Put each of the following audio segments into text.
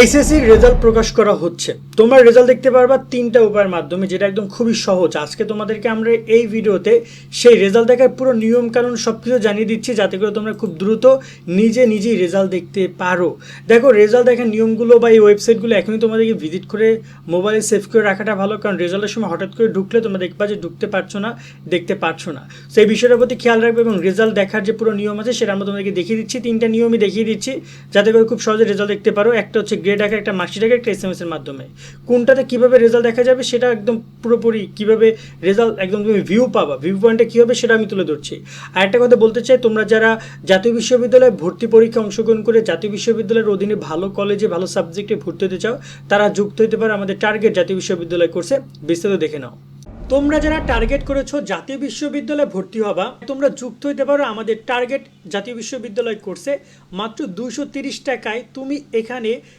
এইচএসসির result প্রকাশ করা হচ্ছে। তোমরা রেজাল্ট দেখতে পারবা তিনটা উপায়ের মাধ্যমে, যেটা একদম খুবই সহজ। আজকে তোমাদেরকে আমরা এই ভিডিওতে সেই রেজাল্ট দেখার পুরো নিয়ম কানুন সব কিছু জানিয়ে দিচ্ছি, যাতে করে তোমরা খুব দ্রুত নিজে নিজেই রেজাল্ট দেখতে পারো। দেখো রেজাল্ট দেখার নিয়মগুলো বা এই ওয়েবসাইটগুলো এখনই তোমাদেরকে ভিজিট করে মোবাইলে সেভ করে রাখাটা ভালো, কারণ রেজাল্টের সময় হঠাৎ করে ঢুকলে তোমরা দেখবা যে ঢুকতে পারছ না, দেখতে পারছ না। সেই বিষয়টার প্রতি খেয়াল রাখবে এবং রেজাল্ট দেখার যে পুরো নিয়ম আছে, সেটা আমরা তোমাদেরকে দেখিয়ে দিচ্ছি, তিনটা নিয়মই দেখিয়ে দিচ্ছি, যাতে করে খুব সহজে রেজাল্ট দেখতে পারো। একটা হচ্ছে গ্রেড আকার, একটা মার্কশিট একটা এস এম এস এর মাধ্যমে। কোনটাতে কীভাবে রেজাল্ট দেখা যাবে সেটা একদম পুরোপুরি কীভাবে রেজাল্ট একদম তুমি ভিউ পাবা। ভিউ পয়েন্টে কী হবে সেটা আমি তুলে ধরছি। আর একটা কথা বলতে চাই, তোমরা যারা জাতীয় বিশ্ববিদ্যালয়ে ভর্তি পরীক্ষা অংশগ্রহণ করে জাতীয় বিশ্ববিদ্যালয়ের অধীনে ভালো কলেজে ভালো সাবজেক্টে ভর্তি হতে চাও, তারা যুক্ত হতে পারে আমাদের টার্গেট জাতীয় বিশ্ববিদ্যালয় কোর্সে বিস্তারিত দেখে নাও। তোমরা যারা টার্গেট করেছ জাতীয় বিশ্ববিদ্যালয়ে ভর্তি হবা, তোমরা যুক্ত হইতে পারো আমাদের টার্গেট জাতীয় বিশ্ববিদ্যালয় কোর্সে মাত্র দুশো টাকায় তুমি এখানে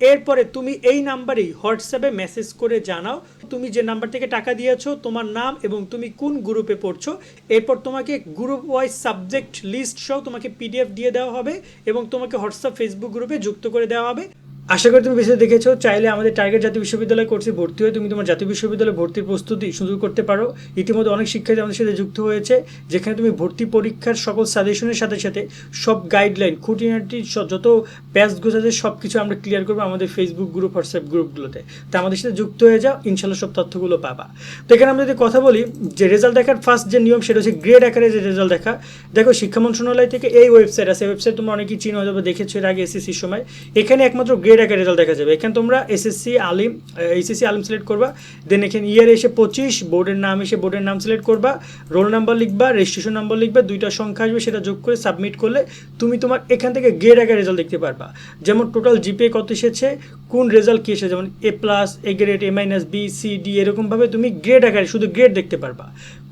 এরপরে তুমি এই নাম্বারেই হোয়াটসঅ্যাপে মেসেজ করে জানাও, তুমি যে নাম্বার থেকে টাকা দিয়েছ, তোমার নাম এবং তুমি কোন গ্রুপে পড়ছো। এরপর তোমাকে গ্রুপ ওয়াইজ সাবজেক্ট লিস্ট সহ তোমাকে পিডিএফ দিয়ে দেওয়া হবে এবং তোমাকে হোয়াটসঅ্যাপ, ফেসবুক গ্রুপে যুক্ত করে দেওয়া হবে। আশা করি তুমি বিষয় দেখেছ। চাইলে আমাদের টার্গেট জাতীয় বিশ্ববিদ্যালয় কোর্সে ভর্তি হয়ে তুমি তোমার জাতীয় বিশ্ববিদ্যালয়ে ভর্তির প্রস্তুতি শুরু করতে পারো। ইতিমধ্যে অনেক শিক্ষার্থী আমাদের সাথে যুক্ত হয়েছে, যেখানে তুমি ভর্তি পরীক্ষার সকল সাজেশনের সাথে সাথে সব গাইডলাইন খুঁটিনাটি যত প্যাচগুলো আছে সব কিছু আমরা ক্লিয়ার করব আমাদের ফেসবুক গ্রুপ হোয়াটসঅ্যাপ গ্রুপগুলোতে তা আমাদের সাথে যুক্ত হয়ে যাও ইনশাল্লাহ সব তথ্যগুলো পাবা। তো এখানে আমরা যদি কথা বলি, যে রেজাল্ট দেখার ফার্স্ট যে নিয়ম সেটা হচ্ছে গ্রেড আকারে যে রেজাল্ট দেখা। দেখো, শিক্ষা মন্ত্রণালয় থেকে এই ওয়েবসাইট আছে ওয়েবসাইট তোমরা অনেকেই চিনো, হয়তো বা দেখেছ এর আগে এসএসসির সময়। এখানে একমাত্র গ্রেড আকারে রেজাল্ট দেখা যাবে। এখানে তোমরা SSC Alim HSC Alim select করবা। দেন এখানে ইয়ার এসে পঁচিশ বোর্ডের নাম এসে বোর্ডের নাম সিলেক্ট করবা। রোল নাম্বার লিখবা রেজিস্ট্রেশন নাম্বার লিখবা, দুইটা সংখ্যা আসবে সেটা যোগ করে সাবমিট করলে তুমি তোমার এখান থেকে গ্রেড আকারে রেজাল্ট দেখতে পারবা। যেমন টোটাল জিপিএ কত এসেছে, কোন রেজাল্ট কী এসেছে? যেমন A plus A grade A minus B C D এরকমভাবে তুমি গ্রেড আকারে, শুধু গ্রেড দেখতে পারবা।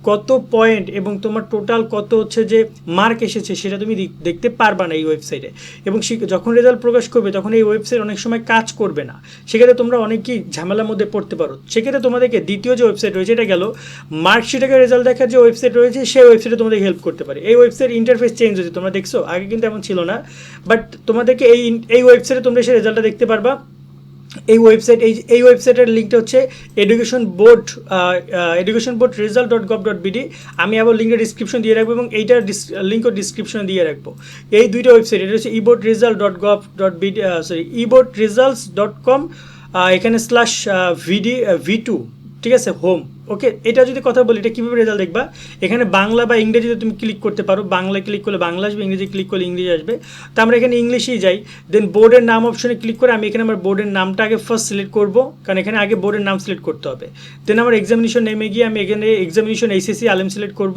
কত পয়েন্ট এবং তোমার টোটাল কত হচ্ছে যে মার্ক এসেছে সেটা তুমি দেখ- দেখতে পারবা না এই ওয়েবসাইটে এবং যখন রেজাল্ট প্রকাশ করবে, তখন এই ওয়েবসাইট অনেক সময় কাজ করবে না। সেক্ষেত্রে তোমরা অনেকেই ঝামেলার মধ্যে পড়তে পারো। সেক্ষেত্রে তোমাদেরকে দ্বিতীয় যে ওয়েবসাইট রয়েছে, এটা গেল মার্কশিটাকে রেজাল্ট দেখার যে ওয়েবসাইট রয়েছে, সেই ওয়েবসাইটে তোমাদের হেল্প করতে পারে। এই ওয়েবসাইট ইন্টারফেস চেঞ্জ হয়েছে, তোমরা দেখছ? আগে কিন্তু এমন ছিল না। বাট তোমাদেরকে এই এই ওয়েবসাইটে তোমরা সেই রেজাল্টটা দেখতে পারবা। এই ওয়েবসাইট এই এই ওয়েবসাইটের লিঙ্কটা হচ্ছে education board education board result dot gov dot BD আমি আবার লিঙ্কটা ডিসক্রিপশন দিয়ে রাখব এবং এইটার লিঙ্কও ডিসক্রিপশনে দিয়ে রাখব। এই দুইটা ওয়েবসাইট এটা হচ্ছে eboard result dot gov dot BD sorry eboard results dot com এখানে স্ল্যাশ ভিডি ভি টু ঠিক আছে হোম ওকে, এটা যদি কথা বলি, এটা কীভাবে রেজাল্ট দেখবা? এখানে বাংলা বা ইংরেজিতে তুমি ক্লিক করতে পারো। বাংলায় ক্লিক করলে বাংলা আসবে ইংরেজি ক্লিক করলে ইংরেজি আসবে। তো আমরা এখানে ইংলিশেই যাই। দেন বোর্ডের নাম অপশনে ক্লিক করে আমি এখানে আমার বোর্ডের নামটা আগে ফার্স্ট সিলেক্ট করব, কারণ এখানে আগে বোর্ডের নাম সিলেক্ট করতে হবে। দেন আমার এক্সামিনেশন নেমে গিয়ে আমি এখানে এক্সামিনেশন এইচএসসি আলেম সিলেক্ট করব।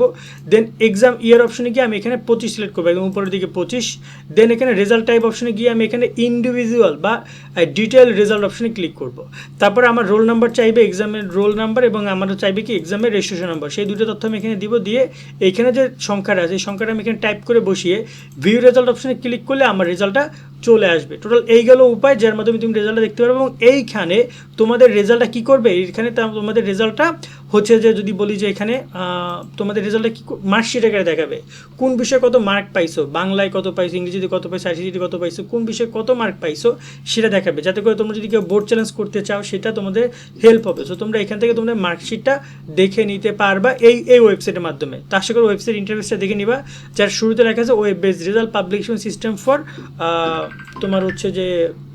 দেন এক্সাম ইয়ার অপশনে গিয়ে আমি এখানে পঁচিশ সিলেক্ট করব, একদম উপরের দিকে পঁচিশ। দেন এখানে রেজাল্ট টাইপ অপশনে গিয়ে আমি এখানে ইন্ডিভিজুয়াল বা ডিটেল রেজাল্ট অপশনে ক্লিক করব। তারপর আমার রোল নাম্বার চাইবে এক্সামের রোল নাম্বার এবং আমার চাইবে কি এক্সামের রেজিস্ট্রেশন নাম্বার সেই দুটো তথ্য আমি এখানে দিব দিয়ে এখানে যে সংখ্যাটা আছে, এই সংখ্যাটা আমি এখানে টাইপ করে বসিয়ে ভিউ রেজাল্ট অপশানে ক্লিক করলে আমার রেজাল্টটা চলে আসবে। টোটাল এই গেল উপায়, যার মাধ্যমে তুমি রেজাল্টটা দেখতে পারবে এবং এইখানে তোমাদের রেজাল্টটা কী করবে? এখানে তোমাদের রেজাল্টটা হচ্ছে যে যদি বলি যে এখানে তোমাদের রেজাল্টটা কি মার্কশিট আকারে দেখাবে। কোন বিষয়ে কত মার্ক পাইছো? বাংলায় কত পাইছো? ইংরেজিতে কত পাইছো? আইসিটিতে কত পাইছো? কোন বিষয়ে কত মার্ক পাইছো? সেটা দেখাবে। যাতে করে তোমরা যদি কেউ বোর্ড চ্যালেঞ্জ করতে চাও, সেটা তোমাদের হেল্প হবে। সো তোমরা এখান থেকে তোমাদের মার্কশিটটা দেখে নিতে পারবা এই এই ওয়েবসাইটের মাধ্যমে। তো আশা করি ওয়েবসাইট ইন্টারফেসটা দেখে নিবা। যার শুরুতে লেখা আছে web base result publication system for তোমার হচ্ছে যে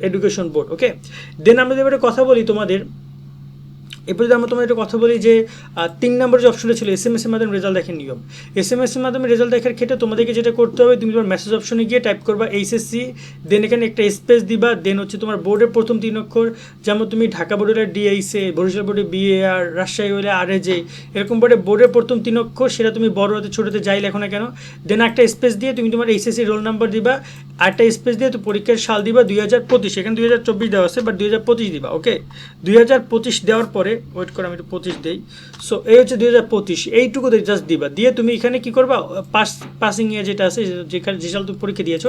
এডুকেশন বোর্ড ওকে দেন আমরা যদি এবারে কথা বলি তোমাদের, এরপর যদি আমরা তোমাদের একটা কথা বলি যে তিন নম্বর যে অপশনটা ছিল এস এম এস এর মাধ্যমে রেজাল্ট দেখার নিয়ম। এস এম এস এর মাধ্যমে রেজাল্ট দেখার ক্ষেত্রে তোমাদেরকে যেটা করতে হবে, তুমি তোমার মেসেজ অপশনে গিয়ে টাইপ করবা এইচএসসি দেন এখানে একটা স্পেস দিবা দেন হচ্ছে তোমার বোর্ডের প্রথম তিন অক্ষর, যেমন তুমি ঢাকা বোর্ডের ডিএইসে বরিশাল বোর্ডে বিএ আর রাজশাহী হলে আর এজে এরকম বোর্ডে বোর্ডের প্রথম তিন অক্ষর, সেটা তুমি বড় হাতে ছোটোতে যাই লেখো না কেন দেন একটা স্পেস দিয়ে তুমি তোমার এইচএসসি রোল নাম্বার দিবা আটটা স্পেস দিয়ে তো পরীক্ষার সাল দিবা দুই হাজার পঁচিশ, এখানে দুই হাজার চব্বিশ দেওয়া আছে বাট দুই হাজার পঁচিশ দিবা ওকে দুই হাজার পঁচিশ দেওয়ার পরে ওয়েট করে, আমি একটু পঁচিশ দিই। সো এই হচ্ছে দুই হাজার পঁচিশ এইটুকু জাস্ট দিবা। দিয়ে তুমি এখানে কি করবা? পাস পাসিং ইয়ে যেটা আছে, যেখানে, যে সাল তুমি পরীক্ষা দিয়েছ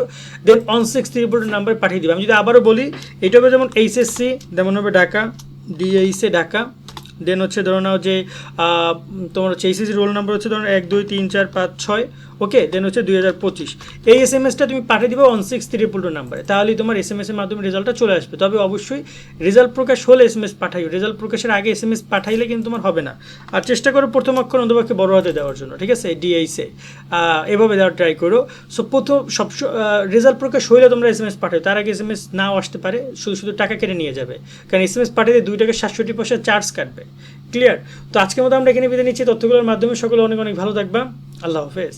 দেন অন সিক্স রিপোর্টের নাম্বার পাঠিয়ে দিবা। আমি যদি আবারও বলি এটা হবে যেমন এইচএসসি যেমন হবে ঢাকা ডিএইসে ঢাকা। দেন হচ্ছে ধরো নাও যে তোমার হচ্ছে এইচএসসি রোল নাম্বার হচ্ছে ধরো এক, দুই, তিন, চার, পাঁচ, ছয়, ওকে? দেন হচ্ছে দুই হাজার পঁচিশ। এই এস এম এসটা তুমি পাঠিয়ে দিবে ওয়ান সিক্স থ্রি টু নাম্বারে তাহলেই তোমার এস এম এসের মাধ্যমে রেজাল্টটা চলে আসবে। তবে অবশ্যই রেজাল্ট প্রকাশ হলে এস এম এস পাঠাইও। রেজাল্ট প্রকাশের আগে এস এম এস পাঠাইলে কিন্তু তোমার হবে না। আর চেষ্টা করো প্রথম অক্ষর অন্তপক্ষে বড় হাতে দেওয়ার জন্য, ঠিক আছে? ডিএইসে এভাবে দেওয়ার ট্রাই করো। সো প্রথম সব রেজাল্ট প্রকাশ হইলে তোমরা এস এম এস পাঠাও তার আগে এস এম এস নাও আসতে পারে। শুধু শুধু টাকা কেটে নিয়ে যাবে। কারণ এস এম এস পাঠিয়ে দুই টাকা সাতষট্টি পয়সা চার্জ কাটবে। ক্লিয়ার তো আজকের মতো আমরা এখানে বিদায় নিচ্ছি। তথ্যগুলোর মাধ্যমে সকলে অনেক অনেক ভালো থাকবা। আল্লাহ হাফেজ।